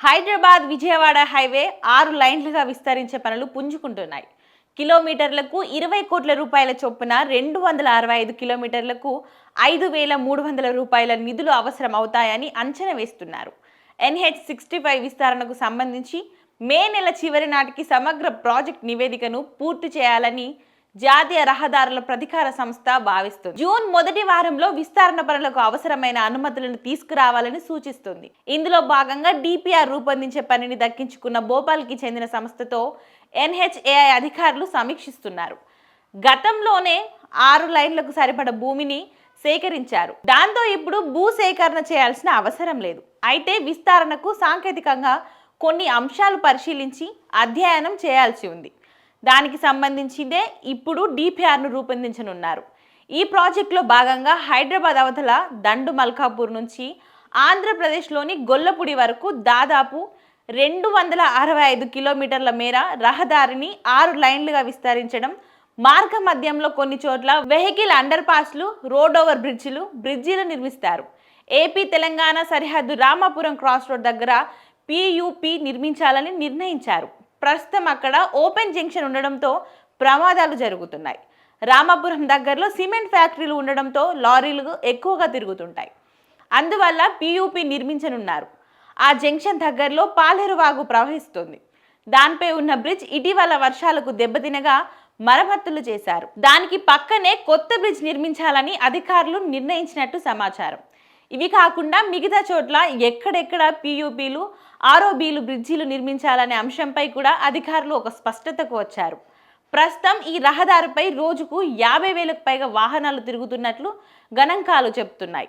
Hyderabad Vijayawada highway ఆరు లైన్లుగా విస్తరించే పనులు పుంజుకుంటున్నాయి. కిలోమీటర్లకు ఇరవై కోట్ల రూపాయల చొప్పున రెండు వందల అరవై ఐదు కిలోమీటర్లకు ఐదు వేల మూడు వందల రూపాయల నిధులు అవసరం అవుతాయని అంచనా వేస్తున్నారు. ఎన్హెచ్ సిక్స్టీ ఫైవ్ విస్తరణకు సంబంధించి మే నెల చివరి నాటికి సమగ్ర ప్రాజెక్ట్ నివేదికను పూర్తి చేయాలని జాతీయ రహదారుల ప్రధికార సంస్థ భావిస్తుంది. జూన్ మొదటి వారంలో విస్తరణ పనులకు అవసరమైన అనుమతులను తీసుకురావాలని సూచిస్తుంది. ఇందులో భాగంగా డిపిఆర్ రూపొందించే పనిని దక్కించుకున్న భోపాల్కి చెందిన సంస్థతో ఎన్హెచ్ఏఐ అధికారులు సమీక్షిస్తున్నారు. గతంలోనే ఆరు లైన్లకు సరిపడ భూమిని సేకరించారు. దాంతో ఇప్పుడు భూ సేకరణ చేయాల్సిన అవసరం లేదు. అయితే విస్తరణకు సాంకేతికంగా కొన్ని అంశాలు పరిశీలించి అధ్యయనం చేయాల్సి ఉంది. దానికి సంబంధించిందే ఇప్పుడు డిపిఆర్ను రూపొందించనున్నారు. ఈ ప్రాజెక్టులో భాగంగా హైదరాబాద్ అవతల దండు మల్కాపూర్ నుంచి ఆంధ్రప్రదేశ్లోని గొల్లపూడి వరకు దాదాపు రెండు వందల అరవై ఐదు కిలోమీటర్ల మేర రహదారిని ఆరు లైన్లుగా విస్తరించడం మార్గ మధ్యంలో కొన్ని చోట్ల వెహికల్ అండర్ పాస్లు రోడ్ ఓవర్ బ్రిడ్జిలు బ్రిడ్జిలు నిర్మిస్తారు. ఏపీ తెలంగాణ సరిహద్దు రామాపురం క్రాస్ రోడ్ దగ్గర పియుపి నిర్మించాలని నిర్ణయించారు. ప్రస్తుతం అక్కడ ఓపెన్ జంక్షన్ ఉండడంతో ప్రమాదాలు జరుగుతున్నాయి. రామాపురం దగ్గరలో సిమెంట్ ఫ్యాక్టరీలు ఉండడంతో లారీలు ఎక్కువగా తిరుగుతుంటాయి. అందువల్ల పియూపి నిర్మించనున్నారు. ఆ జంక్షన్ దగ్గరలో పాలేరువాగు ప్రవహిస్తుంది. దానిపై ఉన్న బ్రిడ్జ్ ఇటీవల వర్షాలకు దెబ్బతినగా మరమ్మతులు చేశారు. దానికి పక్కనే కొత్త బ్రిడ్జ్ నిర్మించాలని అధికారులు నిర్ణయించినట్టు సమాచారం. ఇవి కాకుండా మిగతా చోట్ల ఎక్కడెక్కడ పీయూపీలు ఆర్ఓబీలు బ్రిడ్జీలు నిర్మించాలనే అంశంపై కూడా అధికారులు ఒక స్పష్టతకు వచ్చారు. ప్రస్తుతం ఈ రహదారిపై రోజుకు యాభై వేలకు పైగా వాహనాలు తిరుగుతున్నట్లు గణాంకాలు చెబుతున్నాయి